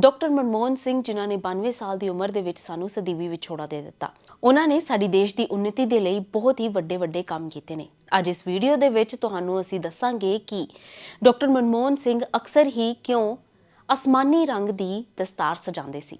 Doctor Manmohan Singh, ਜਿਨ੍ਹਾਂ ਨੇ 92 ਸਾਲ ਦੀ ਉਮਰ ਦੇ ਵਿੱਚ ਸਾਨੂੰ ਸਦੀਵੀ ਵਿਛੋੜਾ ਦੇ ਦਿੱਤਾ। ਉਹਨਾਂ ਨੇ ਸਾਡੀ ਦੇਸ਼ ਦੀ ਉન્નਤੀ ਦੇ ਲਈ ਬਹੁਤ ਹੀ ਵੱਡੇ ਵੱਡੇ ਕੰਮ ਕੀਤੇ ਨੇ। ਅੱਜ ਇਸ ਵੀਡੀਓ ਦੇ ਵਿੱਚ ਤੁਹਾਨੂੰ ਅਸੀਂ ਦੱਸਾਂਗੇ ਕਿ ਡਾਕਟਰ ਮਨਮੋਹਨ ਸਿੰਘ ਅਕਸਰ ਹੀ ਕਿਉਂ ਅਸਮਾਨੀ ਰੰਗ ਦੀ ਦਸਤਾਰ ਸਜਾਉਂਦੇ ਸੀ।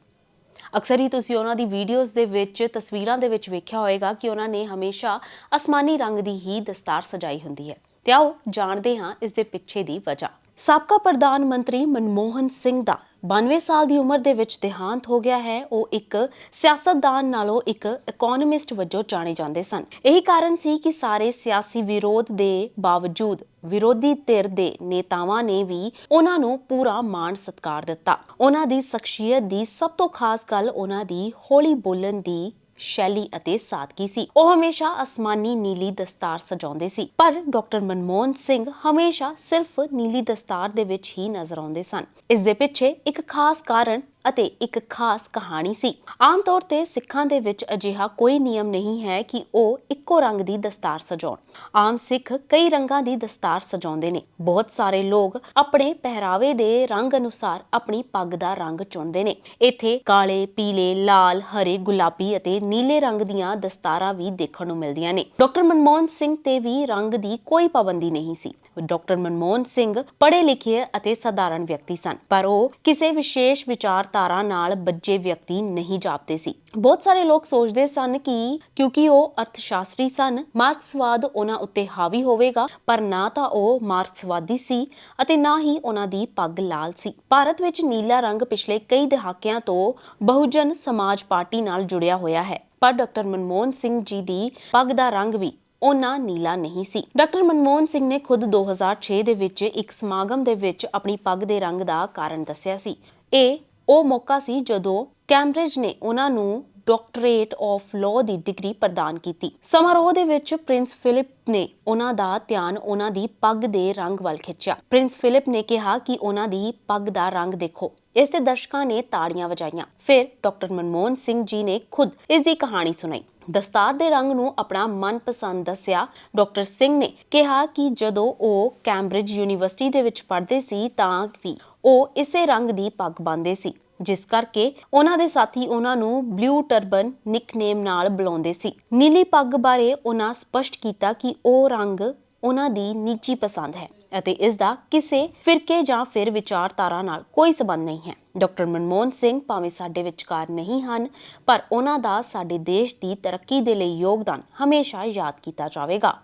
ਅਕਸਰ ਹੀ ਤੁਸੀਂ ਉਹਨਾਂ ਦੀ ਵੀਡੀਓਜ਼ ਦੇ ਵਿੱਚ, ਤਸਵੀਰਾਂ ਦੇ ਵਿੱਚ ਵੇਖਿਆ ਹੋਵੇਗਾ ਕਿ ਉਹਨਾਂ ਨੇ ਹਮੇਸ਼ਾ ਅਸਮਾਨੀ ਰੰਗ ਦੀ ਹੀ ਦਸਤਾਰ ਸਜਾਈ ਹੁੰਦੀ ਹੈ। ਤੇ ਆਓ ਜਾਣਦੇ ਹਾਂ ਇਸ ਦੇ ਪਿੱਛੇ ਦੀ ਵਜ੍ਹਾ। ਸਾਬਕਾ ਪ੍ਰਧਾਨ ਮੰਤਰੀ ਮਨਮੋਹਨ ਸਿੰਘ ਦਾ 92 ਸਾਲ ਦੀ ਉਮਰ ਦੇ ਵਿੱਚ ਦੇਹਾਂਤ ਹੋ ਗਿਆ ਹੈ। ਉਹ ਇੱਕ ਸਿਆਸਤਦਾਨ ਨਾਲੋਂ ਇੱਕ ਇਕਨੋਮਿਸਟ ਵਜੋਂ ਜਾਣੇ ਜਾਂਦੇ ਸਨ। ਇਹੀ ਕਾਰਨ ਸੀ ਕਿ ਸਾਰੇ ਸਿਆਸੀ ਵਿਰੋਧ ਦੇ ਬਾਵਜੂਦ ਵਿਰੋਧੀ ਧਿਰ ਦੇ ਨੇਤਾਵਾਂ ਨੇ ਵੀ ਉਹਨਾਂ ਨੂੰ ਪੂਰਾ ਮਾਣ ਸਤਿਕਾਰ ਦਿੱਤਾ। ਉਹਨਾਂ ਦੀ ਸ਼ਖਸੀਅਤ ਦੀ ਸਭ ਤੋਂ ਖਾਸ ਗੱਲ ਉਹਨਾਂ ਦੀ ਹੌਲੀ ਬੋਲਣ ਦੀ ਸ਼ੈਲੀ ਅਤੇ ਸਾਦਗੀ ਸੀ। ਉਹ ਹਮੇਸ਼ਾ ਅਸਮਾਨੀ ਨੀਲੀ ਦਸਤਾਰ ਸਜਾਉਂਦੇ ਸੀ। ਪਰ ਡਾਕਟਰ ਮਨਮੋਹਨ ਸਿੰਘ ਹਮੇਸ਼ਾ ਸਿਰਫ ਨੀਲੀ ਦਸਤਾਰ ਦੇ ਵਿੱਚ ਹੀ ਨਜ਼ਰ ਆਉਂਦੇ ਸਨ। ਇਸ ਦੇ ਪਿੱਛੇ ਇੱਕ ਖਾਸ ਕਾਰਨ ਅਤੇ ਇੱਕ ਖਾਸ ਕਹਾਣੀ ਸੀ। ਆਮ ਤੌਰ ਤੇ ਸਿੱਖਾਂ ਦੇ ਵਿੱਚ ਅਜਿਹਾ ਕੋਈ ਨਿਯਮ ਨਹੀਂ ਹੈ ਕਿ ਉਹ ਇੱਕੋ ਰੰਗ ਦੀ ਦਸਤਾਰ ਸਜਾਉਣ। ਆਮ ਸਿੱਖ ਕਈ ਰੰਗਾਂ ਦੀ ਦਸਤਾਰ ਸਜਾਉਂਦੇ ਨੇ। ਬਹੁਤ ਸਾਰੇ ਲੋਕ ਆਪਣੇ ਪਹਿਰਾਵੇ ਦੇ ਰੰਗ ਅਨੁਸਾਰ ਆਪਣੀ ਪੱਗ ਦਾ ਰੰਗ ਚੁਣਦੇ ਨੇ। ਇੱਥੇ ਕਾਲੇ, ਪੀਲੇ, ਲਾਲ, ਹਰੇ, ਗੁਲਾਬੀ ਅਤੇ ਨੀਲੇ ਰੰਗ ਦੀਆਂ ਦਸਤਾਰਾਂ ਵੀ ਦੇਖਣ ਨੂੰ ਮਿਲਦੀਆਂ ਨੇ। ਡਾਕਟਰ ਮਨਮੋਹਨ ਸਿੰਘ ਤੇ ਵੀ ਰੰਗ ਦੀ ਕੋਈ ਪਾਬੰਦੀ ਨਹੀਂ ਸੀ। ਡਾਕਟਰ ਮਨਮੋਹਨ ਸਿੰਘ ਪੜ੍ਹੇ ਲਿਖੇ ਅਤੇ ਸਧਾਰਨ ਵਿਅਕਤੀ ਸਨ, ਪਰ ਉਹ ਕਿਸੇ ਵਿਸ਼ੇਸ਼ ਵਿਚਾਰ ਵਿਚਾਰਧਾਰਾ ਨਾਲ ਬੱਝੇ ਵਿਅਕਤੀ ਨਹੀਂ ਜਾਪਦੇ ਸੀ। ਬਹੁਤ ਸਾਰੇ ਲੋਕ ਸੋਚਦੇ ਸਨ ਕਿ ਕਿਉਂਕਿ ਉਹ ਅਰਥਸ਼ਾਸਤਰੀ ਸਨ, ਮਾਰਕਸਵਾਦ ਉਹਨਾਂ ਉੱਤੇ ਹਾਵੀ ਹੋਵੇਗਾ, ਪਰ ਨਾ ਤਾਂ ਉਹ ਮਾਰਕਸਵਾਦੀ ਸੀ ਅਤੇ ਨਾ ਹੀ ਉਹਨਾਂ ਦੀ ਪੱਗ ਲਾਲ ਸੀ। ਭਾਰਤ ਵਿੱਚ ਨੀਲਾ ਰੰਗ ਪਿਛਲੇ ਕਈ ਦਹਾਕਿਆਂ ਤੋਂ ਬਹੁਜਨ ਸਮਾਜ ਪਾਰਟੀ ਨਾਲ ਜੁੜਿਆ ਹੋਇਆ ਹੈ। ਪਰ ਡਾਕਟਰ ਮਨਮੋਹਨ ਸਿੰਘ ਜੀ ਦੀ ਪੱਗ ਦਾ ਰੰਗ ਵੀ ਉਹਨਾਂ ਨੀਲਾ ਨਹੀਂ ਸੀ। ਡਾਕਟਰ ਮਨਮੋਹਨ ਸਿੰਘ ਨੇ ਖੁਦ 2006 ਦੇ ਵਿੱਚ ਇੱਕ ਸਮਾਗਮ ਦੇ ਵਿੱਚ ਆਪਣੀ ਪੱਗ ਦੇ ਰੰਗ ਦਾ ਕਾਰਨ ਦੱਸਿਆ ਸੀ। ਇਹ ਉਹ ਮੌਕਾ ਸੀ ਜਦੋਂ ਕੈਂਬਰਿਜ ਨੇ ਉਹਨਾਂ ਨੂੰ ਡਾਕਟਰੇਟ ਆਫ ਲਾਅ ਦੀ ਡਿਗਰੀ ਪ੍ਰਦਾਨ ਕੀਤੀ। ਸਮਾਰੋਹ ਦੇ ਵਿੱਚ ਪ੍ਰਿੰਸ ਫਿਲਿਪ ਨੇ ਉਹਨਾਂ ਦਾ ਧਿਆਨ ਉਹਨਾਂ ਦੀ ਪੱਗ ਦੇ ਰੰਗ ਵੱਲ ਖਿੱਚਿਆ। ਪ੍ਰਿੰਸ ਫਿਲਿਪ ਨੇ ਕਿਹਾ ਕਿ ਉਹਨਾਂ ਦੀ ਪੱਗ ਦਾ ਰੰਗ ਦੇਖੋ। ਇਸ ਤੇ ਦਰਸ਼ਕਾਂ ਨੇ ਤਾੜੀਆਂ ਵਜਾਈਆਂ। ਫਿਰ ਡਾਕਟਰ ਮਨਮੋਹਨ ਸਿੰਘ ਜੀ ਨੇ ਖੁਦ ਇਸ ਦੀ ਕਹਾਣੀ ਸੁਣਾਈ। ਦਸਤਾਰ ਦੇ ਰੰਗ ਨੂੰ ਆਪਣਾ ਮਨਪਸੰਦ ਦੱਸਿਆ ਡਾਕਟਰ ਸਿੰਘ ਨੇ। ਕਿਹਾ ਕਿ ਜਦੋਂ ਉਹ ਕੈਂਬਰਿਜ ਯੂਨੀਵਰਸਿਟੀ ਦੇ ਵਿੱਚ ਪੜ੍ਹਦੇ ਸੀ ਤਾਂ ਵੀ ਉਹ ਇਸੇ ਰੰਗ ਦੀ ਪੱਗ ਬੰਨ੍ਹਦੇ ਸੀ। ਜਿਸ ਕਰਕੇ ਉਹਨਾਂ ਦੇ ਸਾਥੀ ਉਹਨਾਂ ਨੂੰ ਬਲੂ ਟਰਬਨ ਨਿਕਨੇਮ ਨਾਲ ਬੁਲਾਉਂਦੇ ਸੀ। ਨੀਲੀ ਪੱਗ ਬਾਰੇ ਉਹਨਾਂ ਸਪਸ਼ਟ ਕੀਤਾ ਕਿ ਉਹ ਰੰਗ ਉਹਨਾਂ ਦੀ ਨਿੱਜੀ ਪਸੰਦ ਹੈ ਅਤੇ ਇਸ ਦਾ ਕਿਸੇ ਫਿਰਕੇ ਜਾਂ ਫਿਰ ਵਿਚਾਰਧਾਰਾ ਨਾਲ ਕੋਈ ਸਬੰਧ ਨਹੀਂ ਹੈ। ਡਾਕਟਰ ਮਨਮੋਹਨ ਸਿੰਘ ਭਾਵੇਂ ਸਾਡੇ ਵਿਚਕਾਰ ਨਹੀਂ ਹਨ, ਪਰ ਉਹਨਾਂ ਦਾ ਸਾਡੇ ਦੇਸ਼ ਦੀ ਤਰੱਕੀ ਦੇ ਲਈ ਯੋਗਦਾਨ ਹਮੇਸ਼ਾ ਯਾਦ ਕੀਤਾ ਜਾਵੇਗਾ।